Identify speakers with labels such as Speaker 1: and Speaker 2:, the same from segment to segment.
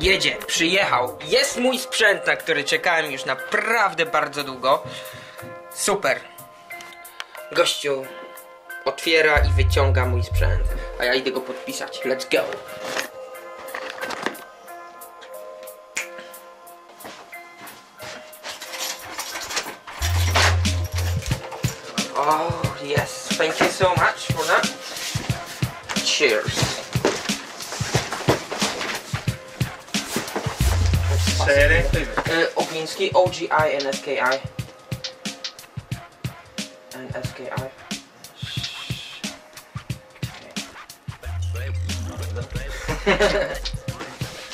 Speaker 1: jedzie, przyjechał. Jest mój sprzęt, na który czekałem już naprawdę bardzo długo. Super. Gościu otwiera i wyciąga mój sprzęt, a ja idę go podpisać. Let's go. Oh, yes. Thank you so much for that. Cheers.
Speaker 2: say it. Uh, Oginski,
Speaker 1: O G I N S K I. And S K I.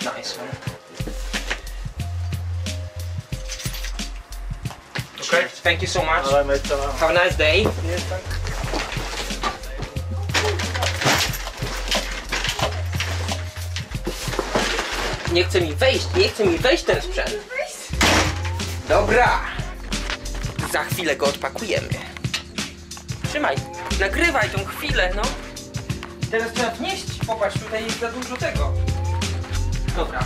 Speaker 1: nice one.
Speaker 2: Okay.
Speaker 1: Thank you so much. Have a nice day. Nie chce mi wejść, nie chce mi wejść ten sprzęt. Dobra. Za chwilę go odpakujemy. Trzymaj, nagrywaj tą chwilę, no. Teraz trzeba wnieść, popatrz, tutaj jest za dużo tego. Dobra.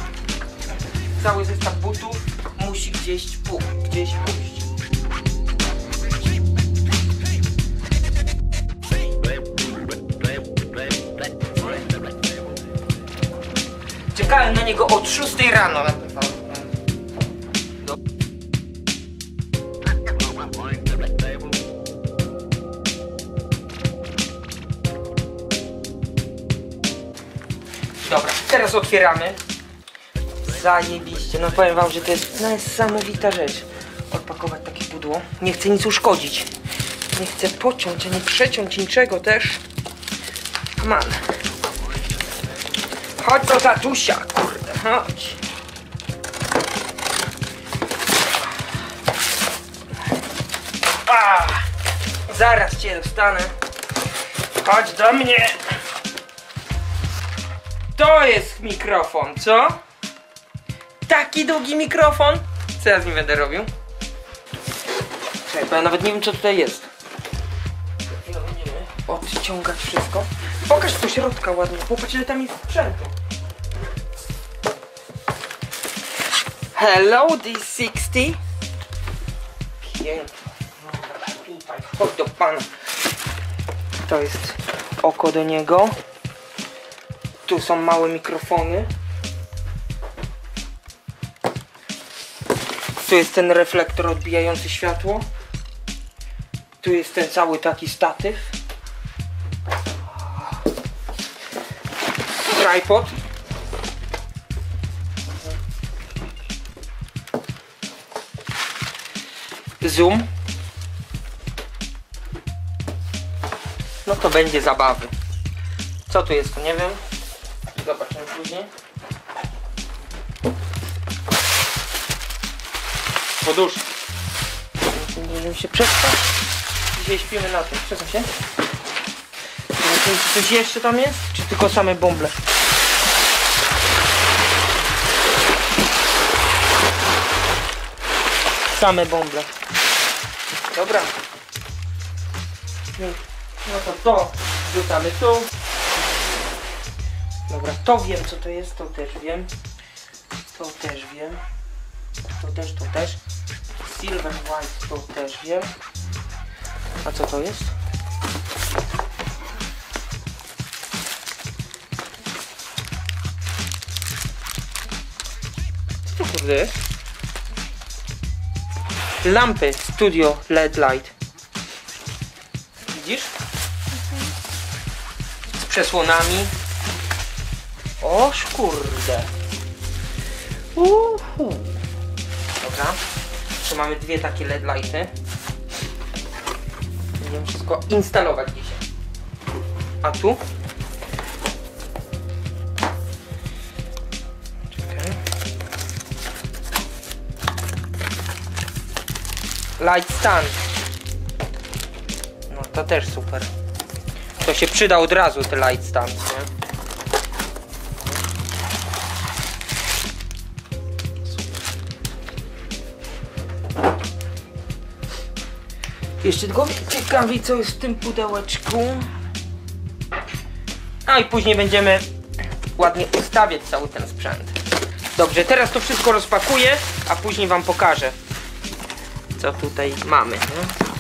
Speaker 1: Cały zestaw butów musi gdzieś, pu- gdzieś pójść. Czekałem na niego od 6 rano. Do- Dobra, teraz otwieramy. Zajebiście, no powiem wam, że to jest niesamowita rzecz. Odpakować takie pudło. Nie chcę nic uszkodzić. Nie chcę pociąć, ani przeciąć niczego też. Come on. Chodź do tatusia, kurde, chodź. A, zaraz cię dostanę. Chodź do mnie. To jest mikrofon, co? Taki długi mikrofon? Co ja z nim będę robił? Czekaj, bo ja nawet nie wiem co tutaj jest. Odciągać wszystko. Pokaż do środka ładnie, popatrz ile tam jest sprzętu. Hello D60. Pięknie. Dobra, tutaj, chodź do pana. To jest oko do niego. Tu są małe mikrofony. Tu jest ten reflektor odbijający światło. Tu jest ten cały taki statyw. Tripod. Zoom. No to będzie zabawy. Co tu jest, to nie wiem. Zobaczymy później. Poduszki. Możemy się przespać. Dzisiaj śpimy na tym. Przesuń się. Czy coś jeszcze tam jest? Czy tylko same bąble? Same bąble. Dobra. No to to wrzucamy tu. Dobra, to wiem co to jest, to też wiem. To też wiem. To też, to też. Silver White to też wiem. A co to jest? Co to kurde jest? Lampy Studio LED Light. Widzisz? Z przesłonami. Oż kurde. Uhu. Dobra. Tu mamy dwie takie LED lighty. Będziemy wszystko instalować dzisiaj. A tu? Light stand. No to też super. To się przyda od razu te light stand, nie? Jeszcze tylko ciekawi co jest w tym pudełeczku. A i później będziemy ładnie ustawiać cały ten sprzęt. Dobrze, teraz to wszystko rozpakuję, a później wam pokażę, co tutaj mamy. Nie?